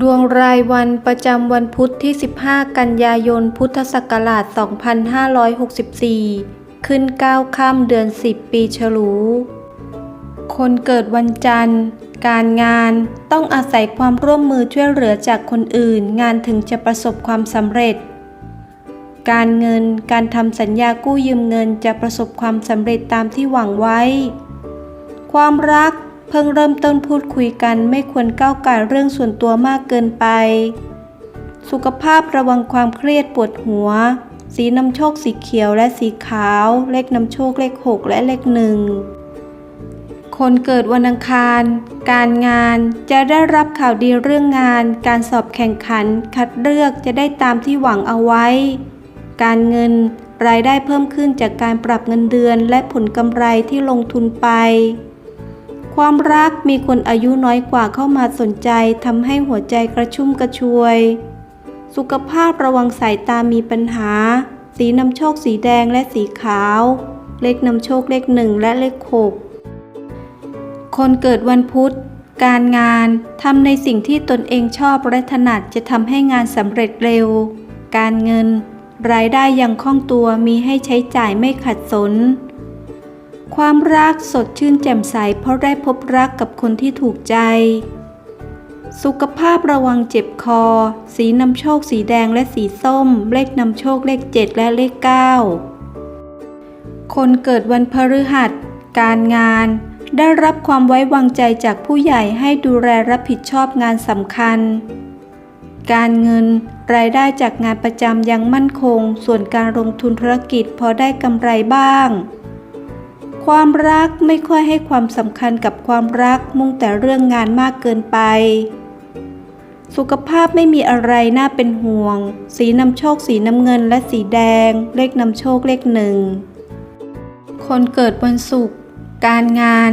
ดวงรายวันประจำวันพุธที่ 15 กันยายน พุทธศักราช 2564 ขึ้น 9 ค่ำเดือน 10 ปีฉลู คนเกิดวันจันทร์ การงานต้องอาศัยความร่วมมือช่วยเหลือจากคนอื่น งานถึงจะประสบความสำเร็จ การเงินการทำสัญญากู้ยืมเงินจะประสบความสำเร็จตามที่หวังไว้ ความรัก เพิ่งเริ่มต้นพูดคุยกันไม่ควรก้าวไก่ายเรื่องส่วนตัวมากเกินไป สุขภาพระวังความเครียดปวดหัว สีนำโชคสีเขียวและสีขาว เลขนำโชคเลขหกและเลขหนึ่งคนเกิดวันอังคาร การงานจะได้รับข่าวดีเรื่องงาน การสอบแข่งขัน คัดเลือกจะได้ตามที่หวังเอาไว้ การเงินรายได้เพิ่มขึ้นจากการปรับเงินเดือนและผลกำไรที่ลงทุนไป ความรักมีคนอายุน้อยกว่าเข้ามาสนใจทำให้หัวใจกระชุ่มกระชวย สุขภาพระวังสายตามีปัญหา สีนำโชคสีแดงและสีขาว เลขนำโชคเลขหนึ่งและเลขหกคนเกิดวันพุธ การงานทำในสิ่งที่ตนเองชอบและถนัดจะทำให้งานสำเร็จเร็ว การเงิน รายได้ยังคล่องตัวมีให้ใช้จ่ายไม่ขัดสน ความรักสดชื่นแจ่มใสเพราะได้พบรักกับคนที่ถูกใจ สุขภาพระวังเจ็บคอ สีนำโชคสีแดงและสีส้ม เลขนำโชคเลข 7 และเลข 9 คนเกิดวันพฤหัส การงาน ได้รับความไว้วางใจจากผู้ใหญ่ให้ดูแลรับผิดชอบงานสำคัญ การเงิน รายได้จากงานประจำยังมั่นคง ส่วนการลงทุนธุรกิจพอได้กำไรบ้าง ความรักไม่ค่อยให้ความสำคัญกับความรักมุ่งแต่เรื่องงานมากเกินไป สุขภาพไม่มีอะไรน่าเป็นห่วง สีนำโชคสีน้ำเงินและสีแดง เลขนำโชคเลขหนึ่ง คนเกิดวันศุกร์การงาน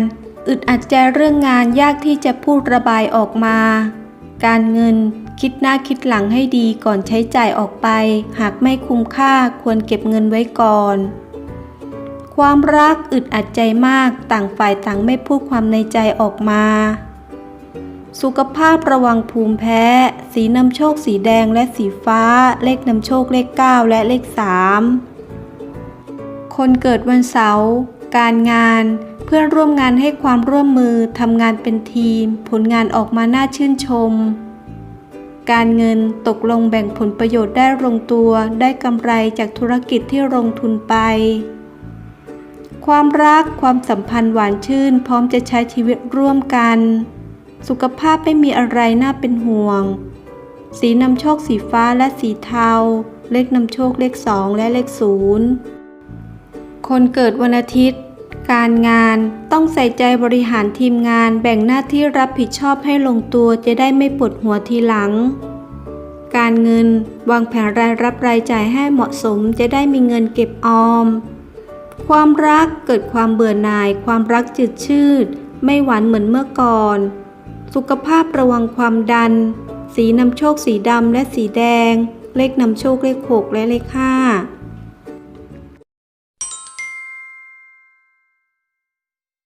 อึดอัดใจเรื่องงานยากที่จะพูดระบายออกมา การเงินคิดหน้าคิดหลังให้ดีก่อนใช้จ่ายออกไป หากไม่คุ้มค่าควรเก็บเงินไว้ก่อน ความรักอึดอัดใจมากต่างฝ่ายต่างไม่พูดความในใจออกมา สุขภาพระวังภูมิแพ้ สีนำโชคสีแดงและสีฟ้า เลขนำโชคเลข 9 และเลข 3 คนเกิดวันเสาร์การงานเพื่อนร่วมงานให้ความร่วมมือทำงานเป็นทีม ผลงานออกมาน่าชื่นชม การเงินตกลงแบ่งผลประโยชน์ได้ลงตัว ได้กำไรจากธุรกิจที่ลงทุนไป ความรักความสัมพันธ์หวานชื่น พร้อมจะใช้ชีวิตร่วมกัน สุขภาพไม่มีอะไรน่าเป็นห่วง สีนำโชคสีฟ้าและสีเทา เลขนำโชคเลขสองและเลขศูนย์คนเกิดวันอาทิตย์ การงานต้องใส่ใจบริหารทีมงานแบ่งหน้าที่รับผิดชอบให้ลงตัวจะได้ไม่ปวดหัวทีหลัง การเงินวางแผนรายรับรายจ่ายให้เหมาะสมจะได้มีเงินเก็บออม ความรักเกิดความเบื่อหน่าย ความรักจืดชืด ไม่หวานเหมือนเมื่อก่อน สุขภาพระวังความดัน สีนำโชคสีดำและสีแดง เลขนำโชคเลขหกและเลขห้า